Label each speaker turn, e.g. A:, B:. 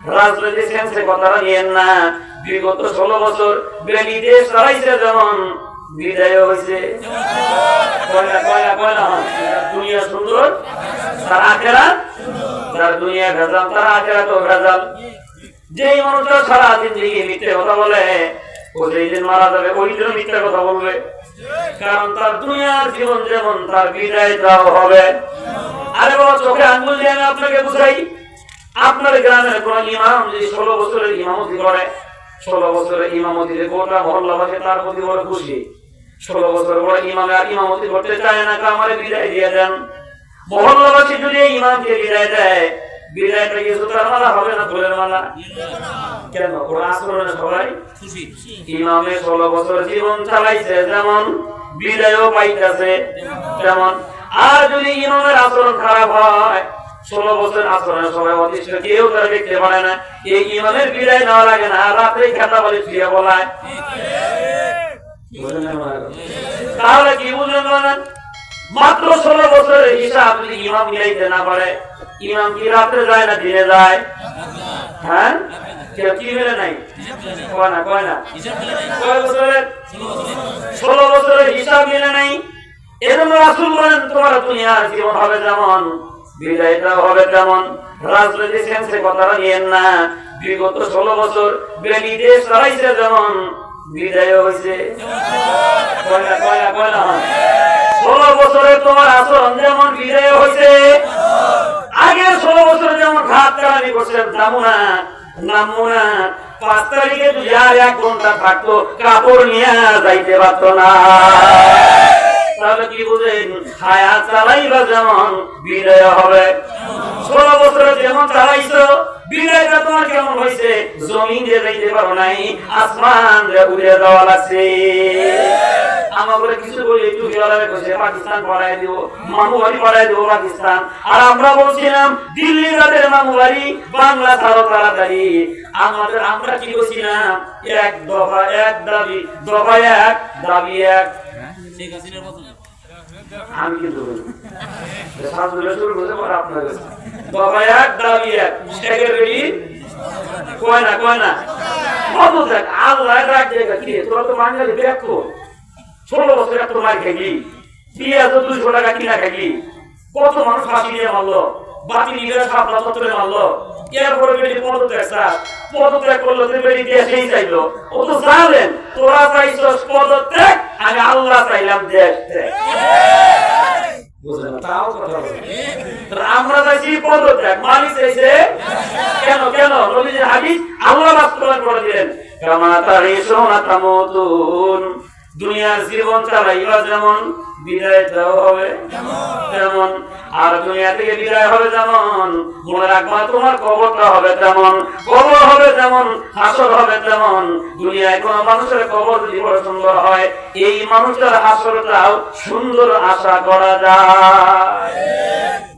A: রাজনৈতিক সেন্সে নিয়েন না। বিগত ষোলো বছর বেলি দেশ যেমন বিদায় হয়েছে। দুনিয়া সুন্দর, তার আখেরা যার দুনিয়া ভেজাল, তার আখেরা তো ভেজাল। যেই মানুষটা সারাদিন দিকে মিথ্যে কথা বলে, ও যেই দিন মারা যাবে, ওই দিন মিথ্যে কথা বলবে। কারণ তার দুনিয়ার জীবন যেমন তার বিদায় দাও হবে। আরে বাবা, চোখে আঙ্গুল দিয়ে আমি আপনাকে বুঝাই আপনার গ্রামের কোন ইমাম যদি ষোলো বছরের ইমামতি করে, ষোলো বছরের ইমামতিতে গোটা মহল্লাবাসী তার প্রতি বড় খুশি। ষোলো বছর বড় ইমামে আর ইমামতি করতে চায় না, কামারে বিদায় দিয়ে দেন। মহল্লাবাসী যদি ইমামকে বিদায় দেয়, বিদায়টা হবে না আর যদি ইমামের আচরণ খারাপ হয় ষোলো বছর সবাই অতিষ্ঠ, কেউ তারা দেখতে পারে না। এই ইমামের নেওয়া লাগে না, রাত্রে বলে বলায়? তাহলে কি বুঝলেন মাত্র ষোলো বছরের হিসাব যদি ইমাম মিলাইতে না পারে, ইমাম কি রাত্রে যায় না দিনে যায়? হ্যাঁ? কি মিলে নাই? কয় না কয় না। ষোলো বছরের হিসাব মিলে নাই। এজন্য রাসুল বলেন, তোমার দুনিয়ার জীবন হবে যেমন বিদায়টা হবে তেমন রাজনৈতিক সেন্সে কথাটা নিয়েন না। বিগত ষোলো বছর বেলি দেশ যেমন বিদায় হয়েছে। ষোলো বছরে তোমার আচরণ যেমন বিদায় হয়েছে, আগের ষোলো বছরে যেমন ঘাত কালামি করছে যাব না নামবো না। পাঁচ তারিখে যদি আর এক ঘণ্টা থাকতো, কাপড় নিয়ে যাইতে পারতো না। তাহলে কি বুঝেন হায়াত চালাইবা যেমন বিদায় হবে। ষোলো বছরে যেমন চালাইছো বিদায়টা তোমার কেমন হয়েছে? জমিন দিয়ে যাইতে পারো নাই, আসমান উড়ে দেওয়া লাগছে। আমাকে কিছু বলি একটু কইছে পাকিস্তান পড়ায় দিব মামু বাড়ি পড়ায় দিব পাকিস্তান। আর আমরা বলছিলাম দিল্লি তাদের মামু বাড়ি বাংলা ছাড়ো তাড়াতাড়ি। আমাদের আমরা কি বলছিলাম? এক দফা এক দাবি দফা এক দাবি এক। আমি কিন্তু শুরু করতে পারে আপনার দফা এক দাবি এক। শেখের বেড়ি কয় না কয় না? কত দেখ আল্লাহ রাখ জায়গা কি? তোরা তো বাঙালি দেখো ষোলো বছর এত মার খেলি পেঁয়াজ দুশো টাকা কিনা খেলি। কত মানুষ ফাঁসি দিয়ে মারলো বাতি নিয়ে সাপলা চত্বরে মারলো। এরপরে পদত্যাগ করল দিয়ে সেই ও তো তোরা পদত্যাগ, আমি আল্লাহ চাইলাম দেশ। আমরা কেন কেন? আল্লাহ বাস্তবায়ন করে দিলেন। দুনিয়ার জীবন চালাইবা যেমন বিদায় দেওয়া হবে, তেমন আর দুনিয়া থেকে বিদায় হবে যেমন, মনে রাখবা তোমার কবরটা হবে তেমন, কবর হবে যেমন, হাসর হবে তেমন, দুনিয়ায় কোন মানুষের কবর যদি সুন্দর হয়, এই মানুষটার হাসরটাও সুন্দর আশা করা যায়।